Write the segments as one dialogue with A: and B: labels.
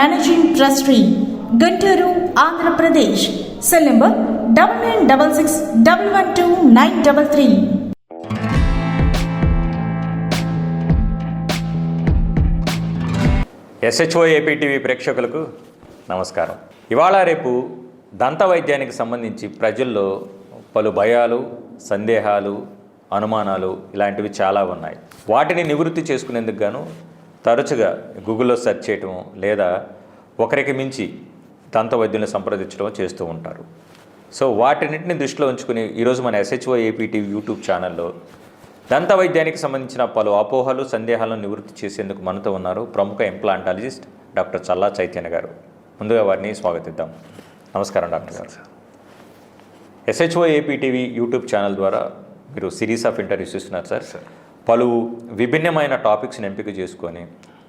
A: managing trustee Guntur Andhra Pradesh cell number double nine double six double one two nine double three
B: S H O A P T V ప్రేక్షకులకు నమస్కారం. ఇవాళ రేపు దంత వైద్యానికి సంబంధించి ప్రజల్లో పలు భయాలు సందేహాలు అనుమానాలు ఇలాంటివి చాలా ఉన్నాయి. వాటిని నివృత్తి చేసుకునేందుకు గాను తరచుగా గూగుల్లో సెర్చ్ చేయటం లేదా ఒకరికి మించి దంత వైద్యులను సంప్రదించడం చేస్తూ ఉంటారు. సో వాటిన్నింటిని దృష్టిలో ఉంచుకుని ఈరోజు మన ఎస్హెచ్ఓ ఏపీటీవీ యూట్యూబ్ ఛానల్లో దంత వైద్యానికి సంబంధించిన పలు అపోహలు సందేహాలను నివృత్తి చేసేందుకు మనతో ఉన్నారు ప్రముఖ ఇంప్లాంటాలజిస్ట్ డాక్టర్ చల్లా చైతన్య గారు. ముందుగా వారిని స్వాగతిద్దాం. నమస్కారం డాక్టర్ గారు. ఎస్హెచ్ఓ ఏపీటీవీ యూట్యూబ్ ఛానల్ ద్వారా మీరు సిరీస్ ఆఫ్ ఇంటర్వ్యూస్ ఇస్తున్నారు సార్. పలు విభిన్నమైన టాపిక్స్ని ఎంపిక చేసుకొని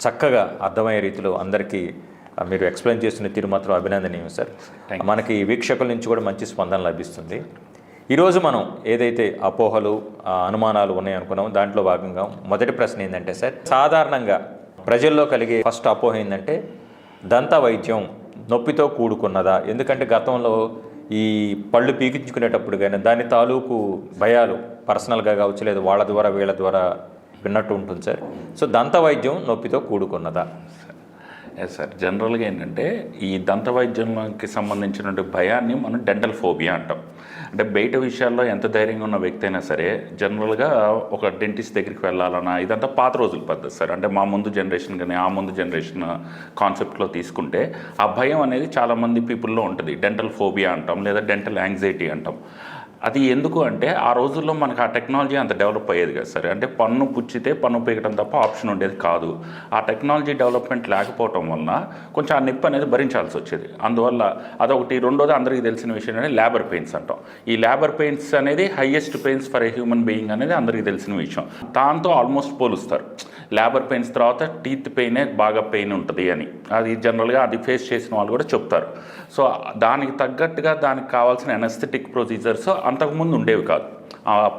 B: చక్కగా అర్థమయ్యే రీతిలో అందరికీ మీరు ఎక్స్ప్లెయిన్ చేస్తున్న తీరు మాత్రం అభినందనీయం సార్. మనకి వీక్షకుల నుంచి కూడా మంచి స్పందన లభిస్తుంది. ఈరోజు మనం ఏదైతే అపోహలు అనుమానాలు ఉన్నాయనుకున్నామో దాంట్లో భాగంగా మొదటి ప్రశ్న ఏంటంటే సార్ సాధారణంగా ప్రజల్లో కలిగే ఫస్ట్ అపోహ ఏంటంటే దంత వైద్యం నొప్పితో కూడుకున్నదా? ఎందుకంటే గతంలో ఈ పళ్ళు పీకించుకునేటప్పుడు కానీ దాని తాలూకు భయాలు పర్సనల్గా కావచ్చు లేదా వాళ్ళ ద్వారా వీళ్ళ ద్వారా విన్నట్టు ఉంటుంది సార్. సో దంత వైద్యం నొప్పితో కూడుకున్నదా?
C: ఎస్ సార్ జనరల్గా ఏంటంటే ఈ దంత వైద్యంకి సంబంధించిన భయాన్ని మనం డెంటల్ ఫోబియా అంటాం. అంటే బయట విషయాల్లో ఎంత ధైర్యంగా ఉన్న వ్యక్తి అయినా సరే జనరల్గా ఒక డెంటిస్ట్ దగ్గరికి వెళ్ళాలన్నా ఇదంతా పాత రోజుల పద్ధతి సార్. అంటే మా ముందు జనరేషన్ కానీ ఆ ముందు జనరేషన్ కాన్సెప్ట్లో తీసుకుంటే ఆ భయం అనేది చాలామంది పీపుల్లో ఉంటుంది. డెంటల్ ఫోబియా అంటాం లేదా డెంటల్ యాంగ్జైటీ అంటాం. అది ఎందుకు అంటే ఆ రోజుల్లో మనకు ఆ టెక్నాలజీ అంత డెవలప్ అయ్యేది కదా సరే. అంటే పన్ను పుచ్చితే పన్ను పీకడం తప్ప ఆప్షన్ ఉండేది కాదు. ఆ టెక్నాలజీ డెవలప్మెంట్ లేకపోవటం వలన కొంచెం ఆ నొప్పి అనేది భరించాల్సి వచ్చేది. అందువల్ల అదొకటి. రెండోది అందరికీ తెలిసిన విషయం అనేది లేబర్ పెయిన్స్ అంటాం. ఈ లేబర్ పెయిన్స్ అనేది highest pains for a human being అనేది అందరికీ తెలిసిన విషయం. దాంతో ఆల్మోస్ట్ పోలుస్తారు. లేబర్ పెయిన్స్ తర్వాత టీత్ పెయినే బాగా పెయిన్ ఉంటుంది అని. అది జనరల్గా అది ఫేస్ చేసిన వాళ్ళు కూడా చెప్తారు. సో దానికి తగ్గట్టుగా దానికి కావాల్సిన ఎనస్థెటిక్ ప్రొసీజర్స్ అంతకుముందు ఉండేవి కాదు.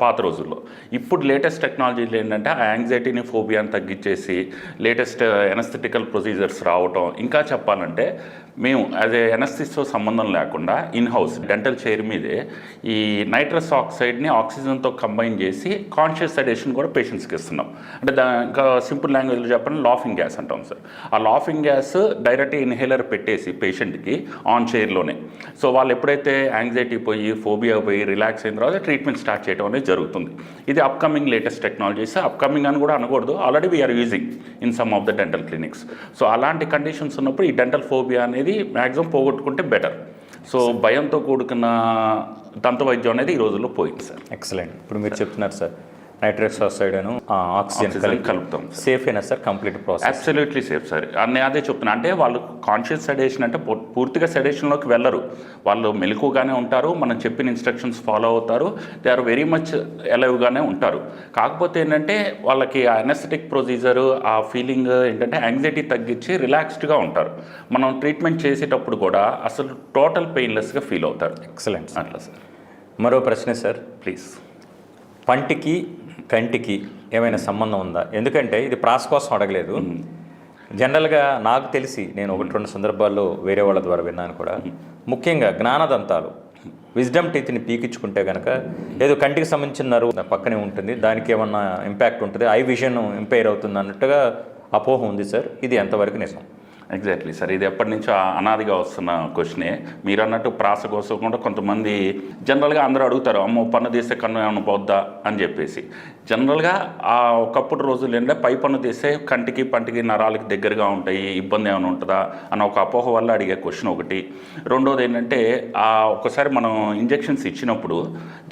C: పాత రోజుల్లో. ఇప్పుడు లేటెస్ట్ టెక్నాలజీలు ఏంటంటే ఆ యాంగ్జైటీని ఫోబియాని తగ్గించేసి లేటెస్ట్ ఎనస్థెటికల్ ప్రొసీజర్స్ రావటం. ఇంకా చెప్పాలంటే మేము అదే ఎనస్థిస్తో సంబంధం లేకుండా ఇన్ హౌస్ డెంటల్ చైర్ మీదే ఈ నైట్రస్ ఆక్సైడ్ని ఆక్సిజన్తో కంబైన్ చేసి కాన్షియస్ సెడేషన్ కూడా పేషెంట్స్కి ఇస్తున్నాం. అంటే దా ఇంకా సింపుల్ లాంగ్వేజ్లో చెప్పండి లాఫింగ్ గ్యాస్ అంటాం సార్. ఆ లాఫింగ్ గ్యాస్ డైరెక్ట్ ఇన్హేలర్ పెట్టేసి పేషెంట్కి ఆన్ చైర్లోనే సో వాళ్ళు ఎప్పుడైతే యాంగ్జైటీ పోయి ఫోబియా పోయి రిలాక్స్ అయిన తర్వాత ట్రీట్మెంట్ స్టార్ట్ చేయడం అనేది జరుగుతుంది. ఇది అప్కమింగ్ లేటెస్ట్ టెక్నాలజీస్ అప్కమింగ్ అని కూడా అనకూడదు. Already we are using in some of the dental clinics so అలాంటి కండిషన్స్ ఉన్నప్పుడు ఈ డెంటల్ ఫోబియా అనేది మ్యాక్సిమం పోగొట్టుకుంటే బెటర్ సో భయంతో కూడుకున్న దంత వైద్యం అనేది ఈ రోజుల్లో పోయింది సార్
B: ఎక్సలెంట్ ఇప్పుడు మీరు చెప్తున్నారు సార్ నైట్రస్ ఆక్సైడ్ అను ఆక్సిజన్
C: కలుపుతాం.
B: సేఫ్ అయినా sir complete process
C: absolutely safe sir అన్నీ అదే చెప్తున్నా. అంటే వాళ్ళు కాన్షియస్ సెడేషన్ అంటే పూర్తిగా సెడేషన్లోకి వెళ్ళరు. వాళ్ళు మెలకుగానే ఉంటారు మనం చెప్పిన ఇన్స్ట్రక్షన్స్ ఫాలో అవుతారు. దే ఆర్ వెరీ మచ్ ఎలవ్గానే ఉంటారు. కాకపోతే ఏంటంటే వాళ్ళకి ఆ ఎనస్థెటిక్ ప్రొసీజర్ ఆ ఫీలింగ్ ఏంటంటే యాంగ్జైటీ తగ్గించి రిలాక్స్డ్గా ఉంటారు. మనం ట్రీట్మెంట్ చేసేటప్పుడు కూడా అసలు టోటల్ పెయిన్లెస్గా ఫీల్ అవుతారు.
B: ఎక్సలెంట్
C: అట్లా సార్
B: మరో ప్రశ్న సార్
C: ప్లీజ్
B: పంటికి కంటికి ఏమైనా సంబంధం ఉందా? ఎందుకంటే ఇది ప్రాస్ కోసం అడగలేదు. జనరల్గా నాకు తెలిసి నేను ఒకటి రెండు సందర్భాల్లో వేరే వాళ్ళ ద్వారా విన్నాను కూడా. ముఖ్యంగా జ్ఞానదంతాలు. విజ్డమ్ టీత్ని పీకించుకుంటే కనుక ఏదో కంటికి సంబంధించిన నరువు పక్కనే ఉంటుంది. దానికి ఏమన్నా ఇంపాక్ట్ ఉంటుంది. ఐ విజన్ ఇంపైర్ అవుతుంది అన్నట్టుగా అపోహ ఉంది సార్. ఇది ఎంతవరకు నిజం?
C: ఎగ్జాక్ట్లీ సార్ ఇది ఎప్పటి నుంచో అనాదిగా వస్తున్న క్వశ్చనే. మీరు అన్నట్టు ప్రాస కోసం కూడా కొంతమంది జనరల్గా అందరూ అడుగుతారు అమ్మో పన్ను తీస్తే కన్ను ఏమైనా పోద్దా? అని చెప్పేసి. జనరల్గా ఆ ఒకప్పుడు రోజులు ఏంటంటే పై పన్ను తీస్తే కంటికి పంటికి నరాలకి దగ్గరగా ఉంటాయి ఇబ్బంది ఏమైనా ఉంటుందా అన్న ఒక అపోహ వల్ల అడిగే క్వశ్చన్ ఒకటి. రెండోది ఏంటంటే ఆ ఒక్కసారి మనం ఇంజెక్షన్స్ ఇచ్చినప్పుడు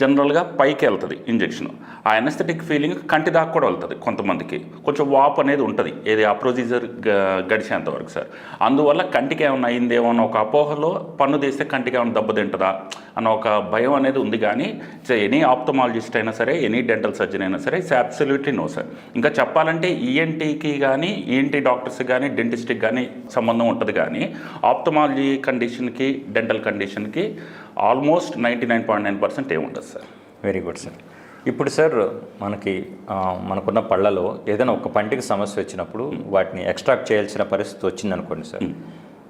C: జనరల్గా పైకి వెళ్తుంది ఇంజెక్షన్. ఆ ఎనస్థెటిక్ ఫీలింగ్ కంటి దాకా కూడా వెళ్తుంది కొంతమందికి. కొంచెం వాప్ అనేది ఉంటుంది. ఏది ఆ ప్రొసీజర్ గడిచేంత వరకు సార్. అందువల్ల కంటికి ఏమైనా అయిందేమో అన్న ఒక అపోహలో పన్ను తీస్తే కంటికి ఏమైనా దెబ్బతింటుందా అన్న ఒక భయం అనేది ఉంది కానీ ఎనీ ఆప్థమాలజిస్ట్ అయినా సరే ఎనీ డెంటల్ సర్జన్ అయినా సరే ఇట్స్ అబ్సల్యూట్లీ నో సార్ ఇంకా చెప్పాలంటే ఈఎన్టీకి కానీ ఈఎన్టీ డాక్టర్స్కి కానీ డెంటిస్ట్కి కానీ సంబంధం ఉంటుంది కానీ ఆప్థమాలజీ కండిషన్కి dental కండిషన్కి almost ninety nine point nine percent ఏముండదు సార్
B: వెరీ గుడ్ సార్ ఇప్పుడు సార్ మనకి మనకున్న పళ్ళలో ఏదైనా ఒక పంటికి సమస్య వచ్చినప్పుడు వాటిని ఎక్స్ట్రాక్ట్ చేయాల్సిన పరిస్థితి వచ్చిందనుకోండి సార్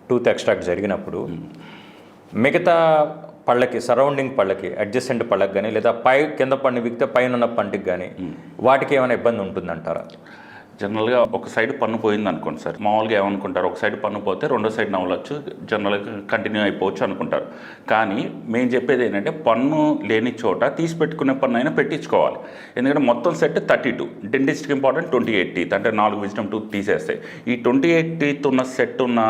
B: టూత్ ఎక్స్ట్రాక్ట్ జరిగినప్పుడు మిగతా పళ్ళకి సరౌండింగ్ పళ్ళకి అడ్జసెంట్ పళ్ళకి కానీ లేదా పై కింద పన్ను విక్తే పైన ఉన్న పంటికి కానీ వాటికి ఏమైనా ఇబ్బంది ఉంటుందంటారా?
C: జనరల్గా ఒక సైడ్ పన్ను పోయింది అనుకోండి సార్. మామూలుగా ఏమనుకుంటారు? ఒక సైడ్ పన్ను పోతే రెండో సైడ్ నవ్వలొచ్చు జనరల్గా కంటిన్యూ అయిపోవచ్చు అనుకుంటారు. కానీ మేము చెప్పేది ఏంటంటే పన్ను లేని చోట తీసి పెట్టుకునే పన్ను అయినా పెట్టించుకోవాలి. ఎందుకంటే మొత్తం సెట్ థర్టీ టూ. డెంటిస్ట్కి ఇంపార్టెంట్ ట్వంటీ ఎయిట్ టీత్ అంటే నాలుగు విజిటమ్ టూత్ తీసేస్తే. ఈ ట్వంటీ ఎయిట్ టీత్ ఉన్న సెట్ ఉన్న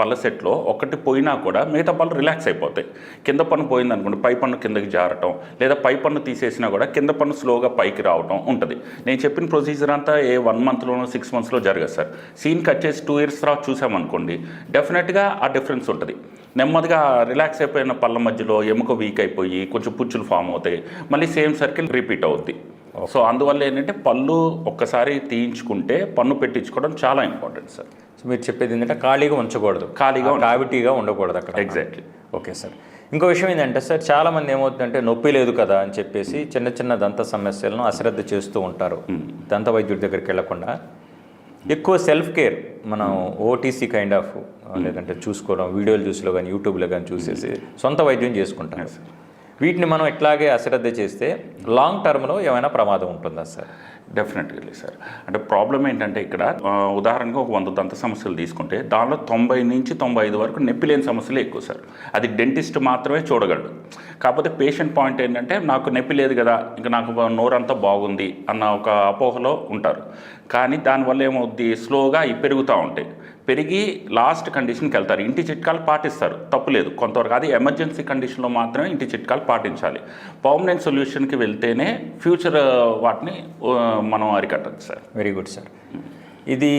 C: పళ్ళ సెట్లో ఒకటి పోయినా కూడా మిగతా పళ్ళు రిలాక్స్ అయిపోతాయి. కింద పన్ను పోయింది అనుకోండి పై పన్ను కిందకి జారటం లేదా పై పన్ను తీసేసినా కూడా కింద పన్ను స్లోగా పైకి రావటం ఉంటుంది. నేను చెప్పిన ప్రొసీజర్ అంతా ఏ వన్ మంత్లో మంత్లోనో సిక్స్ మంత్స్లో జరగదు సార్. సీన్ కట్ చేసి టూ ఇయర్స్ తర్వాత చూసామనుకోండి డెఫినెట్గా ఆ డిఫరెన్స్ ఉంటుంది. నెమ్మదిగా రిలాక్స్ అయిపోయిన పళ్ళ మధ్యలో ఎముక వీక్ అయిపోయి కొంచెం పుచ్చులు ఫామ్ అవుతాయి మళ్ళీ సేమ్ సర్కిల్ రిపీట్ అవుద్ది. సో అందువల్ల ఏంటంటే పళ్ళు ఒక్కసారి తీయించుకుంటే పన్ను పెట్టించుకోవడం చాలా ఇంపార్టెంట్ సార్.
B: సో మీరు చెప్పేది ఏంటంటే ఖాళీగా ఉంచకూడదు.
C: ఖాళీగా
B: ఆ కావిటీగా ఉండకూడదు అక్కడ.
C: ఎగ్జాక్ట్లీ
B: ఓకే సార్ ఇంకో విషయం ఏంటంటే సార్ చాలామంది ఏమవుతుందంటే నొప్పి లేదు కదా అని చెప్పేసి చిన్న చిన్న దంత సమస్యలను అశ్రద్ధ చేస్తూ ఉంటారు దంత వైద్యుడి దగ్గరికి వెళ్ళకుండా ఎక్కువ సెల్ఫ్ కేర్ మనం ఓటీసీ కైండ్ ఆఫ్ లేదంటే చూసుకోవడం వీడియోలు చూసిలో కానీ యూట్యూబ్లో కానీ చూసేసి సొంత వైద్యం చేసుకుంటారు. వీటిని మనం ఎట్లాగే అశ్రద్ధ చేస్తే లాంగ్ టర్మ్లో ఏమైనా ప్రమాదం ఉంటుందా సార్
C: డెఫినెట్లీ సార్ అంటే ప్రాబ్లం ఏంటంటే ఇక్కడ ఉదాహరణగా ఒక వంద దంత సమస్యలు తీసుకుంటే దానిలో తొంభై నుంచి తొంభై ఐదు వరకు నొప్పి లేని సమస్యలు ఎక్కువ సార్ అది డెంటిస్ట్ మాత్రమే చూడగలడు. కాకపోతే పేషెంట్ పాయింట్ ఏంటంటే నాకు నొప్పి లేదు కదా ఇంకా నాకు నోరంతా బాగుంది అన్న ఒక అపోహలో ఉంటారు. కానీ దానివల్ల ఏమవుద్ది? స్లోగా పెరుగుతూ ఉంటాయి. పెరిగి లాస్ట్ కండిషన్కి వెళ్తారు. ఇంటి చిట్కాలు పాటిస్తారు. తప్పులేదు కొంతవరకు అది ఎమర్జెన్సీ కండిషన్లో మాత్రమే ఇంటి చిట్కాలు పాటించాలి. పర్మనెంట్ సొల్యూషన్కి వెళ్తేనే ఫ్యూచర్ వాటిని మనం అరికట్టచ్చు సార్.
B: Very good sir. ఇది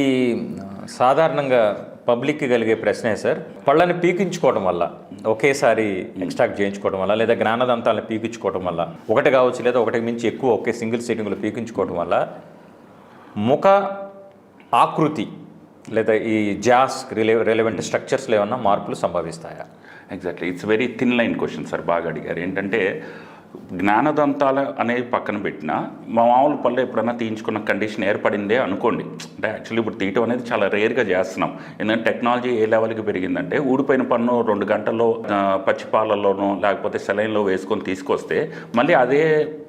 B: సాధారణంగా పబ్లిక్కి కలిగే ప్రశ్నే సార్. పళ్ళని పీకించుకోవడం వల్ల ఒకేసారి ఎక్స్ట్రాక్ట్ చేయించుకోవడం వల్ల లేదా జ్ఞానదంతాలను పీకించుకోవడం వల్ల ఒకటి కావచ్చు లేదా ఒకటి మించి ఎక్కువ ఒకే సింగిల్ సీటింగ్లో పీకించుకోవడం వల్ల ముఖ ఆకృతి లేదా ఈ జాస్ రిలే రిలవెంట్ స్ట్రక్చర్స్లో ఏమన్నా మార్పులు సంభవిస్తాయా?
C: Exactly it's very thin line question sir బాగా అడిగారు. ఏంటంటే జ్ఞానదంతాలు అనేది పక్కన పెట్టిన మా మామూలు పళ్ళు ఎప్పుడైనా తీయించుకున్న కండిషన్ ఏర్పడిందే అనుకోండి. అంటే యాక్చువల్లీ ఇప్పుడు తీయటం అనేది చాలా రేర్గా చేస్తున్నాం. ఎందుకంటే టెక్నాలజీ ఏ లెవెల్కి పెరిగిందంటే ఊడిపోయిన పన్ను రెండు గంటల్లో ఆ, పచ్చి పాలల్లోనో లేకపోతే సెలైన్లో వేసుకొని తీసుకొస్తే మళ్ళీ అదే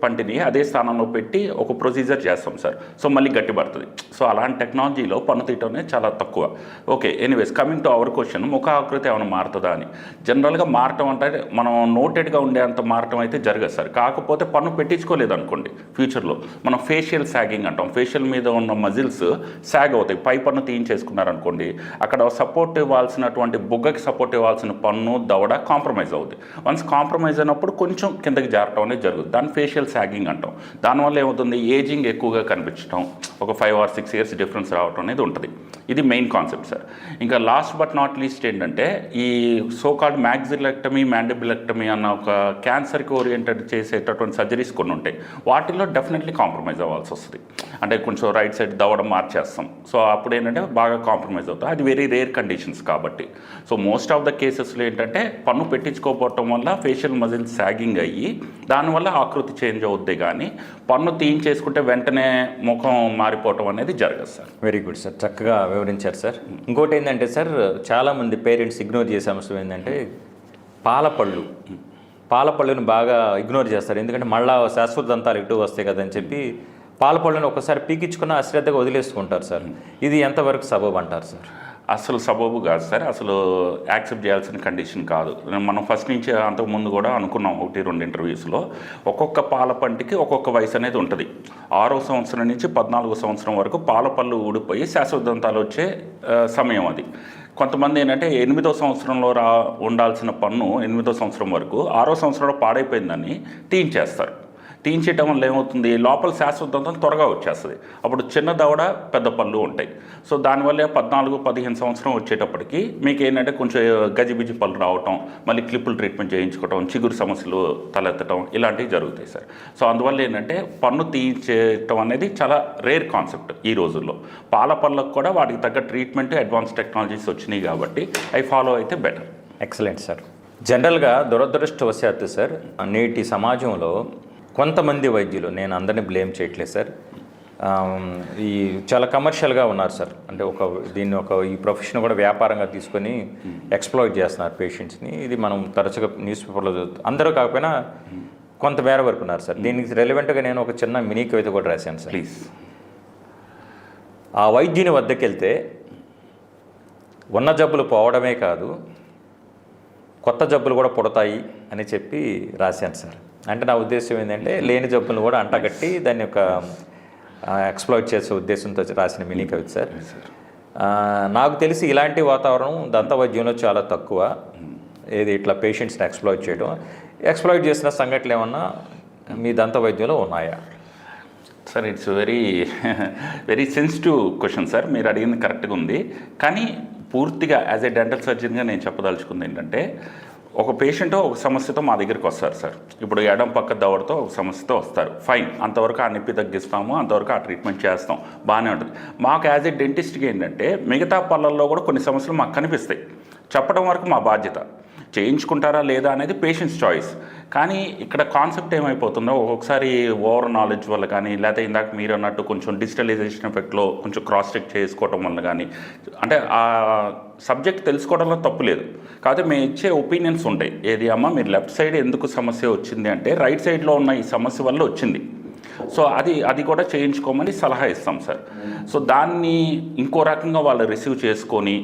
C: పంటిని అదే స్థానంలో పెట్టి ఒక ప్రొసీజర్ చేస్తాం సార్. సో మళ్ళీ గట్టిపడుతుంది సో అలాంటి టెక్నాలజీలో పన్ను తీయటం అనేది చాలా తక్కువ. Okay anyways coming to our question ముఖ ఆకృతి ఏమైనా మారుతుందా అని. జనరల్గా మారటం అంటే మనం నోటెడ్గా ఉండేంత మారటం అయితే జరగదు చేస్తారు కాకపోతే పన్ను పెట్టించుకోలేదు అనుకోండి ఫ్యూచర్లో. మనం ఫేషియల్ సాగింగ్ అంటాం. ఫేషియల్ మీద ఉన్న మజిల్స్ సాగ్ అవుతాయి. పై పన్ను తీయించేసుకున్నారనుకోండి అక్కడ సపోర్ట్ ఇవ్వాల్సినటువంటి బుగ్గకి సపోర్ట్ ఇవ్వాల్సిన పన్ను దవడ కాంప్రమైజ్ అవుతుంది వన్స్ కాంప్రమైజ్ అయినప్పుడు కొంచెం కిందకి జారటం అనేది జరుగుతుంది దాన్ని ఫేషియల్ సాగింగ్ అంటాం. దానివల్ల ఏమవుతుంది? ఏజింగ్ ఎక్కువగా కనిపించడం ఒక five or six years difference రావడం అనేది ఉంటుంది. ఇది మెయిన్ కాన్సెప్ట్ సార్. ఇంకా లాస్ట్ బట్ నాట్ లీస్ట్ ఏంటంటే ఈ సోకాల్డ్ మ్యాగ్జిలెక్టమీ మ్యాండిబులెక్టమీ అన్న ఒక క్యాన్సర్కి ఓరియంటెడ్ చేసేటటువంటి సర్జరీస్ కొన్ని ఉంటాయి. వాటిల్లో డెఫినెట్లీ కాంప్రమైజ్ అవ్వాల్సి వస్తుంది. అంటే కొంచెం రైట్ సైడ్ దవడం మార్చేస్తాం. సో అప్పుడు ఏంటంటే బాగా కాంప్రమైజ్ అవుతుంది అది వెరీ రేర్ కండిషన్స్ కాబట్టి. సో మోస్ట్ ఆఫ్ ద కేసెస్లో ఏంటంటే పన్ను పెట్టించుకోకపోవటం వల్ల ఫేషియల్ మజిల్ సాగింగ్ అయ్యి దానివల్ల ఆకృతి చేంజ్ అవుద్ది కానీ పన్ను తీయించేసుకుంటే వెంటనే ముఖం మారిపోవటం అనేది జరగదు సార్.
B: Very good sir. చక్కగా వివరించారు సార్. ఇంకోటి ఏంటంటే సార్ చాలామంది పేరెంట్స్ ఇగ్నోర్ చేసే అంశం ఏంటంటే పాలపళ్ళు పాలపళ్ళుని బాగా ఇగ్నోర్ చేస్తారు. ఎందుకంటే మళ్ళా శాశ్వత దంతాలు ఇటు వస్తాయి కదని చెప్పి పాలపళ్ళుని ఒకసారి పీకించుకున్న అశ్రద్ధగా వదిలేసుకుంటారు సార్. ఇది ఎంతవరకు సబబ్ అంటారు సార్?
C: అసలు సబబు కాదు సార్. అసలు యాక్సెప్ట్ చేయాల్సిన కండిషన్ కాదు. మనం ఫస్ట్ నుంచి అంతకు ముందు కూడా అనుకున్నాం ఒకటి రెండు ఇంటర్వ్యూస్లో ఒక్కొక్క పాల పంటికి ఒక్కొక్క వయసు అనేది ఉంటుంది. ఆరో సంవత్సరం నుంచి పద్నాలుగో సంవత్సరం వరకు పాలపళ్ళు ఊడిపోయి ఊడిపోయి శాశ్వతంతాలు వచ్చే సమయం అది. కొంతమంది ఏంటంటే ఎనిమిదో సంవత్సరంలో రా ఉండాల్సిన పన్ను ఎనిమిదో సంవత్సరం వరకు ఆరో సంవత్సరంలో పాడైపోయిందని తీయించేస్తారు తీయించేయటం వల్ల ఏమవుతుంది? లోపల శాశ్వతంతో త్వరగా వచ్చేస్తుంది. అప్పుడు చిన్న దవడ పెద్ద పళ్ళు ఉంటాయి. సో దానివల్ల పద్నాలుగు పదిహేను సంవత్సరం వచ్చేటప్పటికి మీకు ఏంటంటే కొంచెం గజిబిజి పళ్ళు రావటం మళ్ళీ క్లిప్పులు ట్రీట్మెంట్ చేయించుకోవటం చిగురు సమస్యలు తలెత్తడం ఇలాంటివి జరుగుతాయి సార్. సో అందువల్ల ఏంటంటే పన్ను తీయించేయటం అనేది చాలా రేర్ కాన్సెప్ట్ ఈ రోజుల్లో. పాల పళ్ళకు కూడా వాటికి తగ్గ ట్రీట్మెంట్ అడ్వాన్స్ టెక్నాలజీస్ వచ్చినాయి కాబట్టి అవి ఫాలో అయితే బెటర్.
B: Excellent sir. జనరల్గా దురదృష్టవశాత్తు సార్ నేటి సమాజంలో కొంతమంది వైద్యులు నేను అందరినీ బ్లేమ్ చేయట్లేదు సార్. ఈ చాలా కమర్షియల్గా ఉన్నారు సార్. అంటే ఒక దీన్ని ఒక ఈ ప్రొఫెషన్ కూడా వ్యాపారంగా తీసుకొని ఎక్స్ప్లోయిట్ చేస్తున్నారు పేషెంట్స్ని ఇది మనం తరచుగా న్యూస్ పేపర్లో చదువుతాం అందరూ కాకపోయినా కొంతమేర వరకు ఉన్నారు సార్. దీనికి రెలవెంట్గా నేను ఒక చిన్న మినీ కవిత కూడా రాశాను సార్.
C: ప్లీజ్
B: ఆ వైద్యుని వద్దకు వెళ్తే ఉన్న జబ్బులు పోవడమే కాదు కొత్త జబ్బులు కూడా పుడతాయి అని చెప్పి రాశాను సార్. అంటే నా ఉద్దేశం ఏంటంటే లేని జబ్బులను కూడా అంటగట్టి దాన్ని ఒక ఎక్స్ప్లోయిట్ చేసే ఉద్దేశంతో రాసిన మినీ కవిత సార్. నాకు తెలిసి ఇలాంటి వాతావరణం దంత వైద్యంలో చాలా తక్కువ. ఏది ఇట్లా పేషెంట్స్ని ఎక్స్ప్లోయిట్ చేయడం ఎక్స్ప్లోయిట్ చేసిన సంఘటనలు ఏమన్నా మీ దంత వైద్యంలో ఉన్నాయా?
C: Sir it's very very sensitive question sir మీరు అడిగింది కరెక్ట్గా ఉంది. కానీ పూర్తిగా యాజ్ ఏ డెంటల్ సర్జన్గా నేను చెప్పదలుచుకుంది ఏంటంటే ఒక పేషెంట్ ఒక సమస్యతో మా దగ్గరికి వస్తారు సార్ ఇప్పుడు ఎడం పక్క దవడతో ఒక సమస్యతో వస్తారు. ఫైన్ అంతవరకు ఆ నొప్పి తగ్గిస్తాము అంతవరకు ఆ ట్రీట్మెంట్ చేస్తాం. బాగానే ఉంటుంది. మాకు యాజ్ ఏ డెంటిస్ట్కి ఏంటంటే మిగతా పళ్ళల్లో కూడా కొన్ని సమస్యలు మాకు కనిపిస్తాయి. చెప్పడం వరకు మా బాధ్యత. చేయించుకుంటారా లేదా అనేది పేషెంట్స్ చాయిస్ కానీ ఇక్కడ కాన్సెప్ట్ ఏమైపోతుందో ఒక్కొక్కసారి ఓవర్ నాలెడ్జ్ వల్ల కానీ లేకపోతే ఇందాక మీరు అన్నట్టు కొంచెం డిజిటలైజేషన్ ఎఫెక్ట్లో కొంచెం క్రాస్ చెక్ చేసుకోవడం వల్ల కానీ అంటే ఆ సబ్జెక్ట్ తెలుసుకోవడంలో తప్పు లేదు. కాకపోతే మేము ఇచ్చే ఒపీనియన్స్ ఉంటాయి. ఏది అమ్మ మీరు లెఫ్ట్ సైడ్ ఎందుకు సమస్య వచ్చింది అంటే రైట్ సైడ్లో ఉన్న ఈ సమస్య వల్ల వచ్చింది. సో అది అది కూడా చేయించుకోమని సలహా ఇస్తాం సార్. సో దాన్ని ఇంకో రకంగా వాళ్ళు రిసీవ్ చేసుకొని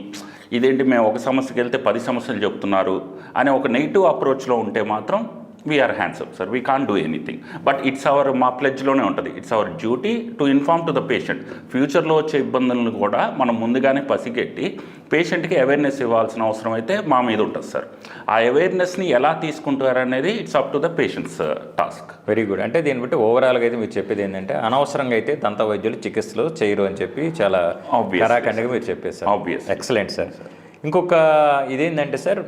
C: ఇదేంటి మేము ఒక సమస్యకి వెళ్తే పది సమస్యలు చెప్తున్నారు అనే ఒక నెగిటివ్ అప్రోచ్లో ఉంటే మాత్రం we are hands up sir we can do anything but it's our మా ప్లెడ్జ్లోనే ఉంటుంది. It's our duty to inform to the patient ఫ్యూచర్లో వచ్చే ఇబ్బందులను కూడా మనం ముందుగానే పసిగట్టి పేషెంట్కి అవేర్నెస్ ఇవ్వాల్సిన అవసరం అయితే మా మీద ఉంటుంది సార్ ఆ అవేర్నెస్ని ఎలా తీసుకుంటారు అనేది it's up to the patient's task
B: very good అంటే దీన్ని బట్టి ఓవరాల్గా అయితే మీరు చెప్పేది ఏంటంటే అనవసరంగా అయితే దంత వైద్యులు చికిత్సలు చేయరు అని చెప్పి చాలా కరాఖండిగా మీరు చెప్పేది
C: Obvious.
B: సార్ ఎక్సలెంట్ సార్ ఇంకొక ఇదేంటంటే సార్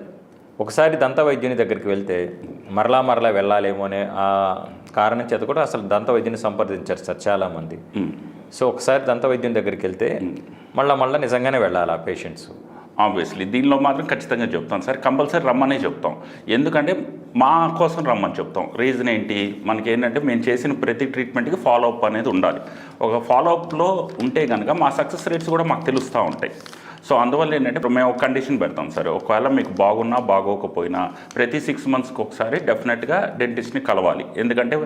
B: ఒకసారి దంత వైద్యుని దగ్గరికి వెళ్తే మరలా మరలా వెళ్ళాలేమో అనే ఆ కారణం చేత కూడా అసలు దంత వైద్యుని సంప్రదించారు సార్ చాలామంది సో ఒకసారి దంత వైద్యుని దగ్గరికి వెళ్తే మళ్ళీ మళ్ళీ నిజంగానే వెళ్ళాలి ఆ పేషెంట్స్.
C: ఆబ్వియస్లీ దీనిలో మాత్రం ఖచ్చితంగా చెప్తాం సార్. కంపల్సరీ రమ్మనే చెప్తాం. ఎందుకంటే మా కోసం రమ్మని చెప్తాం. రీజన్ ఏంటి? మనకి ఏంటంటే మేము చేసిన ప్రతి ట్రీట్మెంట్కి ఫాలో అప్ అనేది ఉండాలి. ఒక ఫాలో అప్లో ఉంటే కనుక మా సక్సెస్ రేట్స్ కూడా మాకు తెలుస్తూ ఉంటాయి. సో అందువల్ల ఏంటంటే మేము ఒక కండిషన్ పెడతాం సార్. ఒకవేళ మీకు బాగున్నా బాగోకపోయినా ప్రతి సిక్స్ మంత్స్కి ఒకసారి డెఫినెట్గా డెంటిస్ట్ని కలవాలి. ఎందుకంటే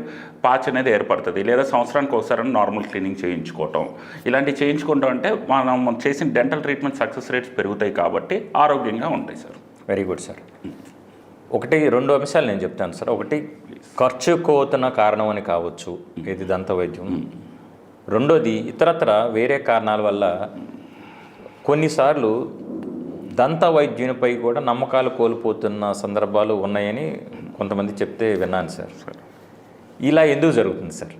C: పాచ్ అనేది ఏర్పడుతుంది. లేదా సంవత్సరానికి ఒకసారి నార్మల్ క్లీనింగ్ చేయించుకోవటం. ఇలాంటివి చేయించుకుంటాం అంటే మనం చేసిన డెంటల్ ట్రీట్మెంట్ సక్సెస్ రేట్స్ పెరుగుతాయి కాబట్టి ఆరోగ్యంగా ఉంటాయి సార్.
B: వెరీ గుడ్ సార్ ఒకటి రెండు అంశాలు నేను చెప్తాను సార్. ఒకటి ఖర్చు కోతున్న కారణం అని కావచ్చు ఇది దంత వైద్యం. రెండోది ఇతరత్ర వేరే కారణాల వల్ల కొన్నిసార్లు దంత వైద్యునిపై కూడా నమ్మకాలు కోల్పోతున్న సందర్భాలు ఉన్నాయని కొంతమంది చెప్తే విన్నాను సార్. ఇలా ఎందుకు జరుగుతుంది సార్?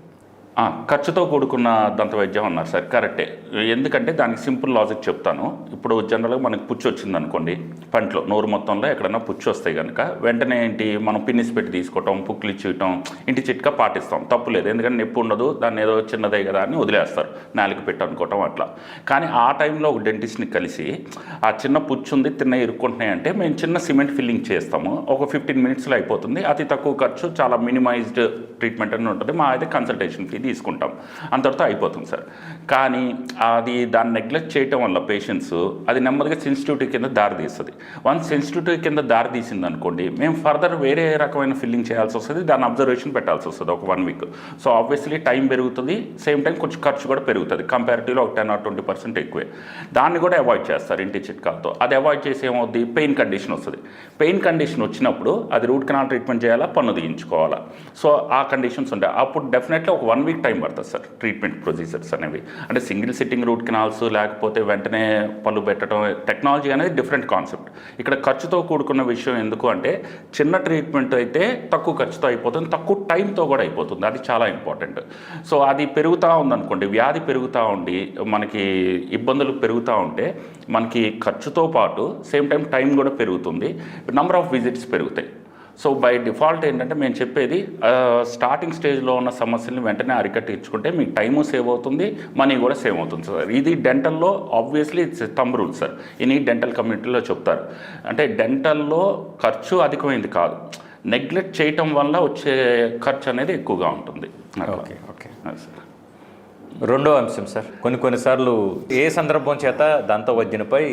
C: ఖర్చుతో కూడుకున్న దంత వైద్యం అన్నారు సార్ కరెక్టే. ఎందుకంటే దానికి సింపుల్ లాజిక్ చెప్తాను. ఇప్పుడు జనరల్గా మనకి పుచ్చు వచ్చింది అనుకోండి పంటలో నోరు మొత్తంలో ఎక్కడైనా పుచ్చు వస్తాయి కనుక వెంటనే ఏంటి మనం పిన్నిస్ పెట్టి తీసుకోవటం పుక్కులు ఇచ్చేయటం ఇంటి చిట్కా పాటిస్తాం. తప్పు లేదు ఎందుకంటే నొప్పి ఉండదు దాన్ని ఏదో చిన్నదే కదా అని వదిలేస్తారు నాలుగు పెట్టి అనుకోవటం అట్లా. కానీ ఆ టైంలో ఒక డెంటిస్ట్ని కలిసి ఆ చిన్న పుచ్చు ఉంది తిన్న ఇరుక్కుంటున్నాయి అంటే మేము చిన్న సిమెంట్ ఫిల్లింగ్ చేస్తాము. ఒక ఫిఫ్టీన్ మినిట్స్లో అయిపోతుంది. అతి తక్కువ ఖర్చు చాలా మినిమైజ్డ్ ట్రీట్మెంట్ అని ఉంటుంది. మా అయితే కన్సల్టేషన్ ఫీ తీసుకుంటాం. అంతటితో అయిపోతుంది సార్. కానీ అది దాన్ని నెగ్లెక్ట్ చేయటం వల్ల పేషెంట్స్ అది నెమ్మదిగా సెన్సిటివిటీ కింద దారి తీస్తుంది. వన్స్ సెన్సిటివిటీ కింద దారి తీసింది అనుకోండి మేము ఫర్దర్ వేరే రకమైన ఫిల్లింగ్ చేయాల్సి వస్తుంది. దాన్ని అబ్జర్వేషన్ పెట్టాల్సి వస్తుంది ఒక one week so obviously time పెరుగుతుంది. సేమ్ టైం కొంచెం ఖర్చు కూడా పెరుగుతుంది. కంపారిటివ్లో ఒక టెన్ ఆర్ ట్వంటీ పర్సెంట్ ఎక్కువే. దాన్ని కూడా అవాయిడ్ చేస్తారు ఇంటి చిట్కాలతో. అది అవాయిడ్ చేసి ఏమవుద్ది? పెయిన్ కండిషన్ వస్తుంది. పెయిన్ కండిషన్ వచ్చినప్పుడు అది రూట్ కెనాల్ ట్రీట్మెంట్ చేయాలా? పన్ను తీయించుకోవాలా? సో ఆ కండిషన్స్ ఉంటాయి అప్పుడు డెఫినెట్లీ ఒక వన్ వీక్ టైం పడుతుంది సార్ ట్రీట్మెంట్ ప్రొసీజర్స్ అనేవి. అంటే సింగిల్ సిట్టింగ్ రూట్ కెనాల్స్ లేకపోతే వెంటనే పళ్ళు పెట్టడం టెక్నాలజీ అనేది డిఫరెంట్ కాన్సెప్ట్ ఇక్కడ ఖర్చుతో కూడుకున్న విషయం ఎందుకు అంటే చిన్న ట్రీట్మెంట్ అయితే తక్కువ ఖర్చుతో అయిపోతుంది తక్కువ టైంతో కూడా అయిపోతుంది. అది చాలా ఇంపార్టెంట్ సో అది పెరుగుతూ ఉందనుకోండి వ్యాధి పెరుగుతూ ఉండి మనకి ఇబ్బందులు పెరుగుతూ ఉంటే మనకి ఖర్చుతో పాటు సేమ్ టైం టైం కూడా పెరుగుతుంది. నెంబర్ ఆఫ్ విజిట్స్ పెరుగుతాయి. సో బై డిఫాల్ట్ ఏంటంటే మేము చెప్పేది స్టార్టింగ్ స్టేజ్లో ఉన్న సమస్యల్ని వెంటనే అరికట్టించుకుంటే మీకు టైము సేవ్ అవుతుంది మనీ కూడా సేవ్ అవుతుంది సార్. ఇది డెంటల్లో obviously it's thumb rule sir. ఇని డెంటల్ కమ్యూనిటీలో చెప్తారు. అంటే డెంటల్లో ఖర్చు అధికమైంది కాదు. నెగ్లెక్ట్ చేయటం వల్ల వచ్చే ఖర్చు అనేది ఎక్కువగా ఉంటుంది.
B: Okay okay.
C: సార్.
B: రెండో అంశం సార్. కొన్ని కొన్నిసార్లు ఏ సందర్భం చేత దంత వైద్యునిపై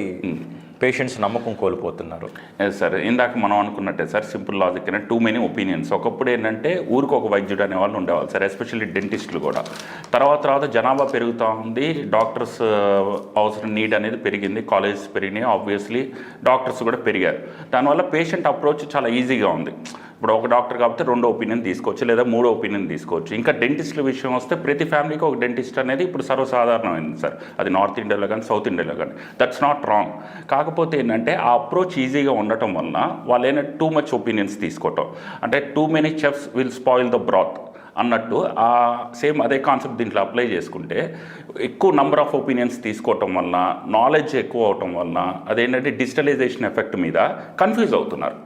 B: పేషెంట్స్ నమ్మకం కోల్పోతున్నారు.
C: ఎస్ సార్ ఇందాక మనం అనుకున్నట్టే sir simple logic too many opinions ఒకప్పుడు ఏంటంటే ఊరికి ఒక వైద్యుడు అనే వాళ్ళు ఉండేవాళ్ళు సార్ ఎస్పెషల్లీ డెంటిస్టులు కూడా. తర్వాత తర్వాత జనాభా పెరుగుతూ ఉంది డాక్టర్స్ uh, అవసరం నీడ్ అనేది పెరిగింది కాలేజెస్ పెరిగినాయి ఆబ్వియస్లీ డాక్టర్స్ కూడా పెరిగారు. దానివల్ల పేషెంట్ అప్రోచ్ చాలా ఈజీగా ఉంది. ఇప్పుడు ఒక డాక్టర్ కాబట్టి రెండో ఒపీనియన్ తీసుకోవచ్చు లేదా మూడో ఒపీనియన్ తీసుకోవచ్చు. ఇంకా డెంటిస్ట్ల విషయం వస్తే ప్రతి ఫ్యామిలీకి ఒక డెంటిస్ట్ అనేది ఇప్పుడు సర్వసాధారణమైంది సార్. అది నార్త్ ఇండియాలో కానీ సౌత్ ఇండియాలో కానీ. దట్స్ నాట్ రాంగ్ కాకపోతే ఏంటంటే ఆ అప్రోచ్ ఈజీగా ఉండటం వలన వాళ్ళు ఏంటంటే టూ మచ్ ఒపీనియన్స్ తీసుకోవటం. అంటే too many chefs will spoil the broth అన్నట్టు ఆ సేమ్ అదే కాన్సెప్ట్ దీంట్లో అప్లై చేసుకుంటే ఎక్కువ నంబర్ ఆఫ్ ఒపీనియన్స్ తీసుకోవటం వలన నాలెడ్జ్ ఎక్కువ అవటం వలన అదేంటంటే డిజిటలైజేషన్ ఎఫెక్ట్ మీద కన్ఫ్యూజ్ అవుతున్నారు.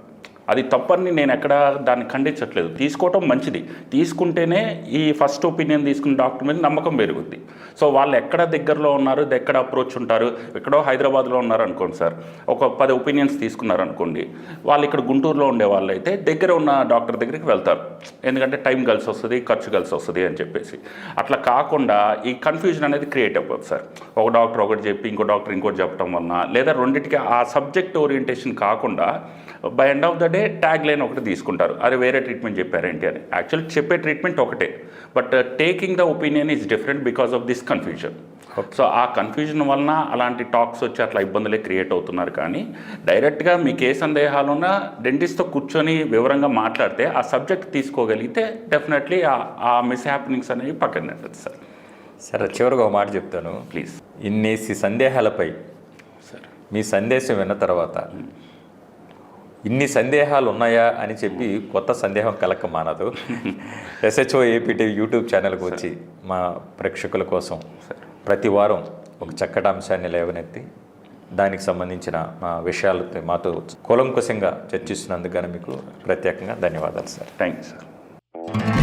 C: అది తప్పని నేను ఎక్కడ దాన్ని ఖండించట్లేదు. తీసుకోవటం మంచిది. తీసుకుంటేనే ఈ ఫస్ట్ ఒపీనియన్ తీసుకున్న డాక్టర్ మీద నమ్మకం పెరుగుద్ది. సో వాళ్ళు ఎక్కడ దగ్గరలో ఉన్నారు ఎక్కడ అప్రోచ్ ఉంటారు ఎక్కడో హైదరాబాద్లో ఉన్నారు అనుకోండి సార్ ఒక పది ఒపీనియన్స్ తీసుకున్నారు అనుకోండి వాళ్ళు ఇక్కడ గుంటూరులో ఉండే వాళ్ళు అయితే దగ్గర ఉన్న డాక్టర్ దగ్గరికి వెళ్తారు. ఎందుకంటే టైం కలిసి వస్తుంది ఖర్చు కలిసి వస్తుంది అని చెప్పేసి. అట్లా కాకుండా ఈ కన్ఫ్యూజన్ అనేది క్రియేట్ అయిపోతుంది సార్. ఒక డాక్టర్ ఒకటి చెప్పి ఇంకో డాక్టర్ ఇంకోటి చెప్పడం వలన లేదా రెండింటికి ఆ సబ్జెక్ట్ ఓరియంటేషన్ కాకుండా by end of the day tag line ఒకటి తీసుకుంటారు. అది వేరే ట్రీట్మెంట్ చెప్పారేంటి అని. యాక్చువల్ చెప్పే ట్రీట్మెంట్ ఒకటే. But taking the opinion is different because of this confusion so ఆ కన్ఫ్యూజన్ వలన అలాంటి టాక్స్ వచ్చి అట్లా ఇబ్బందులే క్రియేట్ అవుతున్నారు కానీ డైరెక్ట్గా మీకు ఏ సందేహాలున్నా డెంటిస్ట్తో కూర్చొని వివరంగా మాట్లాడితే ఆ సబ్జెక్ట్ తీసుకోగలిగితే డెఫినెట్లీ ఆ మిస్ హ్యాపెనింగ్స్ అనేవి పక్కన నెట్టదు సార్
B: సరే చివరిగా ఒక మాట చెప్తాను.
C: ప్లీజ్
B: ఇన్నేసి సందేహాలపై
C: సార్
B: మీ సందేశం విన్న తర్వాత ఇన్ని సందేహాలు ఉన్నాయా అని చెప్పి కొత్త సందేహం కలక మానదు. ఎస్హెచ్ఓ ఏపీటీ యూట్యూబ్ ఛానల్కి వచ్చి మా ప్రేక్షకుల కోసం ప్రతి వారం ఒక చక్కటి అంశాన్ని లేవనెత్తి దానికి సంబంధించిన మా విషయాలతో మాతో కూలంకుశంగా చర్చిస్తున్నందుకు మీకు ప్రత్యేకంగా ధన్యవాదాలు సార్
C: థ్యాంక్ యూ సార్